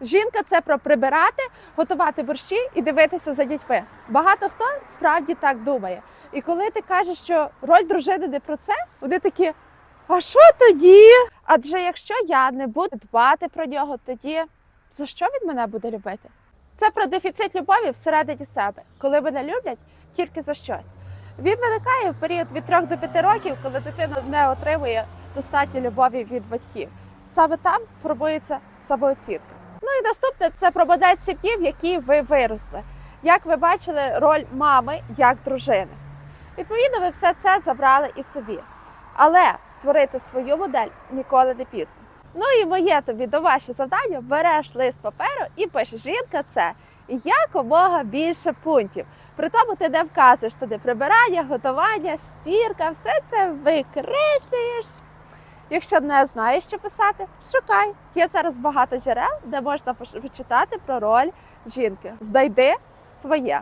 Жінка це про прибирати, готувати борщі і дивитися за дітьми. Багато хто справді так думає. І коли ти кажеш, що роль дружини не про це, вони такі. А що тоді? Адже якщо я не буду дбати про нього, тоді за що він мене буде любити? Це про дефіцит любові всередині себе, коли мене люблять тільки за щось. Він виникає в період від 3 до 5 років, коли дитина не отримує достатньо любові від батьків. Саме там формується самооцінка. Ну і наступне це про сім'ї, в якій ви виросли. Як ви бачили роль мами як дружини. Відповідно, ви все це забрали і собі. Але створити свою модель ніколи не пізно. Ну і моє тобі домашнє завдання: береш лист паперу і пишеш жінка це якомога більше пунктів. При тому ти не вказуєш туди прибирання, готування, стірка, все це викреслюєш. Якщо не знаєш, що писати, шукай. Є зараз багато джерел, де можна почитати про роль жінки. Знайди своє.